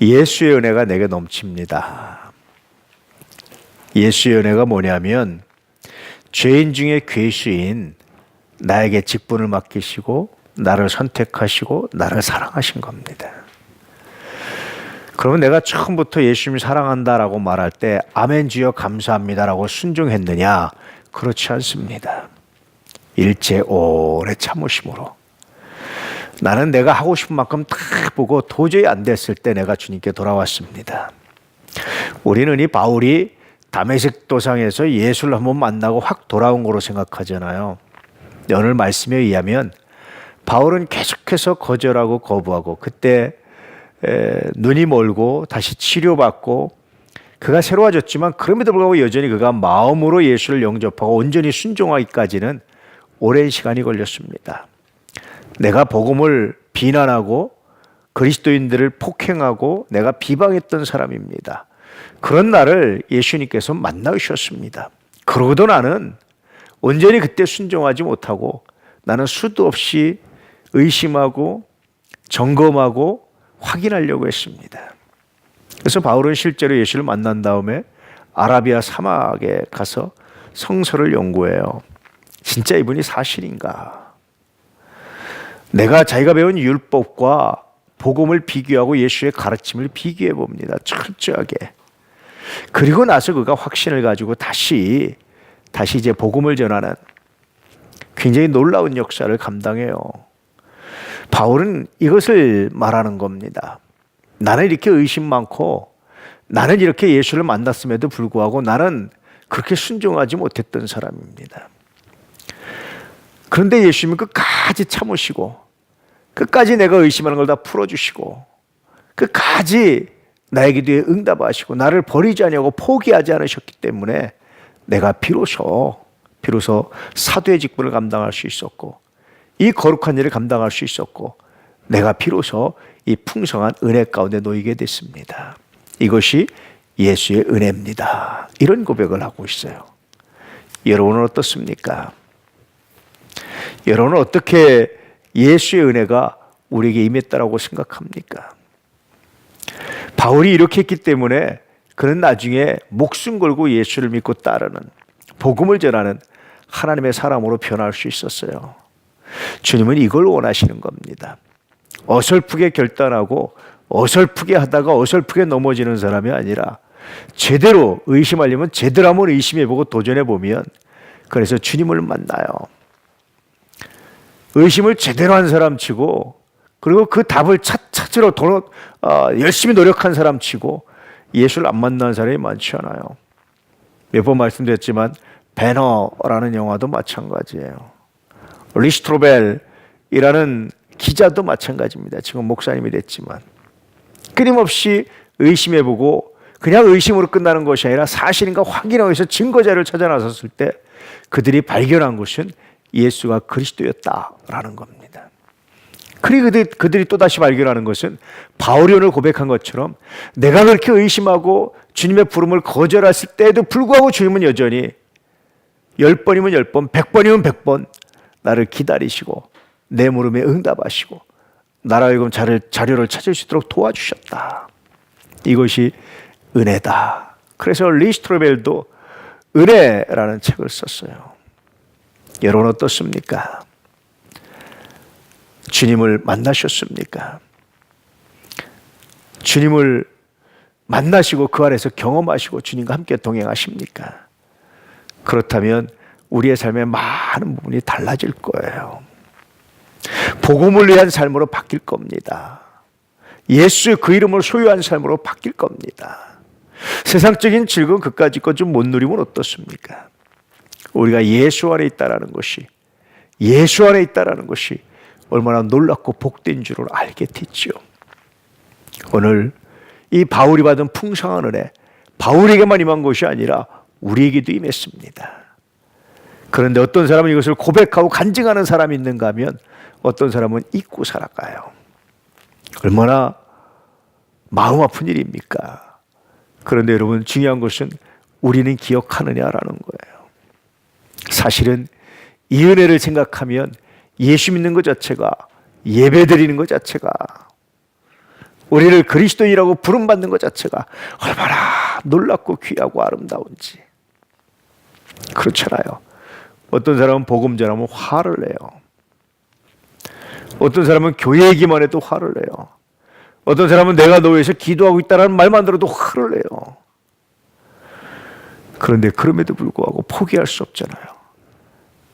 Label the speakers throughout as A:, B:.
A: 예수의 은혜가 내게 넘칩니다. 예수의 은혜가 뭐냐면 죄인 중에 괴수인 나에게 직분을 맡기시고 나를 선택하시고 나를 사랑하신 겁니다. 그러면 내가 처음부터 예수님 사랑한다라고 말할 때 아멘 주여 감사합니다라고 순종했느냐? 그렇지 않습니다. 일제 오래 참으심으로 나는 내가 하고 싶은 만큼 다 보고 도저히 안 됐을 때 내가 주님께 돌아왔습니다. 우리는 이 바울이 다메섹 도상에서 예수를 한번 만나고 확 돌아온 거로 생각하잖아요. 오늘 말씀에 의하면 바울은 계속해서 거절하고 거부하고 그때 에, 눈이 멀고 다시 치료받고 그가 새로워졌지만 그럼에도 불구하고 여전히 그가 마음으로 예수를 영접하고 온전히 순종하기까지는 오랜 시간이 걸렸습니다. 내가 복음을 비난하고 그리스도인들을 폭행하고 내가 비방했던 사람입니다. 그런 나를 예수님께서 만나주셨습니다. 그러고도 나는 온전히 그때 순종하지 못하고 나는 수도 없이 의심하고 점검하고 확인하려고 했습니다. 그래서 바울은 실제로 예수를 만난 다음에 아라비아 사막에 가서 성서를 연구해요. 진짜 이분이 사실인가? 내가 자기가 배운 율법과 복음을 비교하고 예수의 가르침을 비교해 봅니다. 철저하게. 그리고 나서 그가 확신을 가지고 다시 다시 이제 복음을 전하는 굉장히 놀라운 역사를 감당해요. 바울은 이것을 말하는 겁니다. 나는 이렇게 의심 많고 나는 이렇게 예수를 만났음에도 불구하고 나는 그렇게 순종하지 못했던 사람입니다. 그런데 예수님은 끝까지 참으시고 끝까지 내가 의심하는 걸 다 풀어주시고 끝까지 나에게 뒤에 응답하시고 나를 버리지 아니하고 포기하지 않으셨기 때문에 내가 비로소 비로소 사도의 직분을 감당할 수 있었고 이 거룩한 일을 감당할 수 있었고 내가 비로소 이 풍성한 은혜 가운데 놓이게 됐습니다. 이것이 예수의 은혜입니다. 이런 고백을 하고 있어요. 여러분은 어떻습니까? 여러분은 어떻게 예수의 은혜가 우리에게 임했다라고 생각합니까? 바울이 이렇게 했기 때문에 그는 나중에 목숨 걸고 예수를 믿고 따르는 복음을 전하는 하나님의 사람으로 변할 수 있었어요. 주님은 이걸 원하시는 겁니다. 어설프게 결단하고 어설프게 하다가 어설프게 넘어지는 사람이 아니라 제대로 의심하려면 제대로 한번 의심해보고 도전해보면 그래서 주님을 만나요. 의심을 제대로 한 사람 치고 그리고 그 답을 찾, 찾으러 도, 어, 열심히 노력한 사람 치고 예수를 안 만난 사람이 많지 않아요. 몇 번 말씀드렸지만 배너라는 영화도 마찬가지예요. 리스트로벨이라는 기자도 마찬가지입니다. 지금 목사님이 됐지만 끊임없이 의심해보고 그냥 의심으로 끝나는 것이 아니라 사실인가 확인하기 위해서 증거자를 찾아 나섰을 때 그들이 발견한 것은 예수가 그리스도였다라는 겁니다. 그리고 그들, 그들이 또다시 발견하는 것은 오늘 고백한 것처럼 내가 그렇게 의심하고 주님의 부름을 거절했을 때에도 불구하고 주님은 여전히 열 번이면 열 번, 백 번이면 백 번 나를 기다리시고 내 물음에 응답하시고 나라 하여금 자료를 찾을 수 있도록 도와주셨다. 이것이 은혜다. 그래서 리스트로벨도 은혜라는 책을 썼어요. 여러분 어떻습니까? 주님을 만나셨습니까? 주님을 만나시고 그 안에서 경험하시고 주님과 함께 동행하십니까? 그렇다면 우리의 삶의 많은 부분이 달라질 거예요. 복음을 위한 삶으로 바뀔 겁니다. 예수의 그 이름을 소유한 삶으로 바뀔 겁니다. 세상적인 즐거움 그까짓 것좀 못 누리면 어떻습니까? 우리가 예수 안에 있다라는 것이 예수 안에 있다라는 것이 얼마나 놀랍고 복된 줄을 알게 됐죠. 오늘 이 바울이 받은 풍성한 은혜 바울에게만 임한 것이 아니라 우리에게도 임했습니다. 그런데 어떤 사람은 이것을 고백하고 간증하는 사람이 있는가 하면 어떤 사람은 잊고 살아가요. 얼마나 마음 아픈 일입니까? 그런데 여러분 중요한 것은 우리는 기억하느냐라는 거예요. 사실은 이 은혜를 생각하면 예수 믿는 것 자체가 예배 드리는 것 자체가 우리를 그리스도인이라고 부름 받는 것 자체가 얼마나 놀랍고 귀하고 아름다운지. 그렇잖아요. 어떤 사람은 복음 전하면 화를 내요. 어떤 사람은 교회 얘기만 해도 화를 내요. 어떤 사람은 내가 너 위해서 기도하고 있다는 말만 들어도 화를 내요. 그런데 그럼에도 불구하고 포기할 수 없잖아요.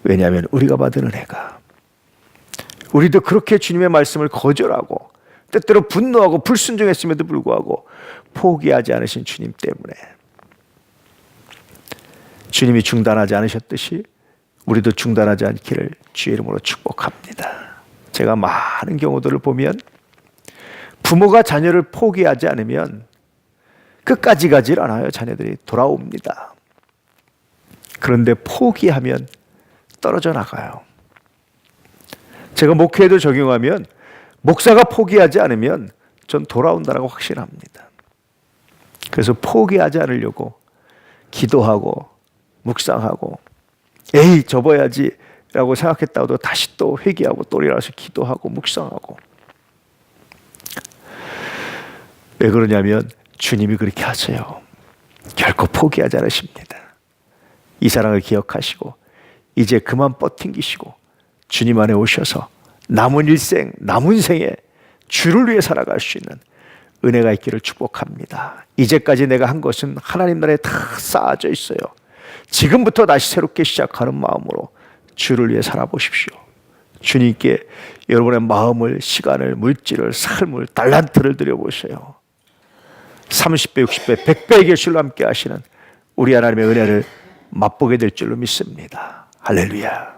A: 왜냐하면 우리가 받은 은혜가 우리도 그렇게 주님의 말씀을 거절하고 때때로 분노하고 불순종했음에도 불구하고 포기하지 않으신 주님 때문에 주님이 중단하지 않으셨듯이 우리도 중단하지 않기를 주의 이름으로 축복합니다. 제가 많은 경우들을 보면 부모가 자녀를 포기하지 않으면 끝까지 가질 않아요. 자녀들이 돌아옵니다. 그런데 포기하면 떨어져 나가요. 제가 목회에도 적용하면 목사가 포기하지 않으면 전 돌아온다라고 확신합니다. 그래서 포기하지 않으려고 기도하고 묵상하고 에이 접어야지 라고 생각했다고도 다시 또 회개하고 또 일어나서 기도하고 묵상하고 왜 그러냐면 주님이 그렇게 하세요. 결코 포기하지 않으십니다. 이 사랑을 기억하시고 이제 그만 뻗팅기시고 주님 안에 오셔서 남은 일생, 남은 생에 주를 위해 살아갈 수 있는 은혜가 있기를 축복합니다. 이제까지 내가 한 것은 하나님 나라에 다 쌓아져 있어요. 지금부터 다시 새롭게 시작하는 마음으로 주를 위해 살아보십시오. 주님께 여러분의 마음을, 시간을, 물질을, 삶을, 달란트를 드려보세요. 30배, 60배, 100배의 결실로 함께 하시는 우리 하나님의 은혜를 맛보게 될 줄로 믿습니다. 할렐루야.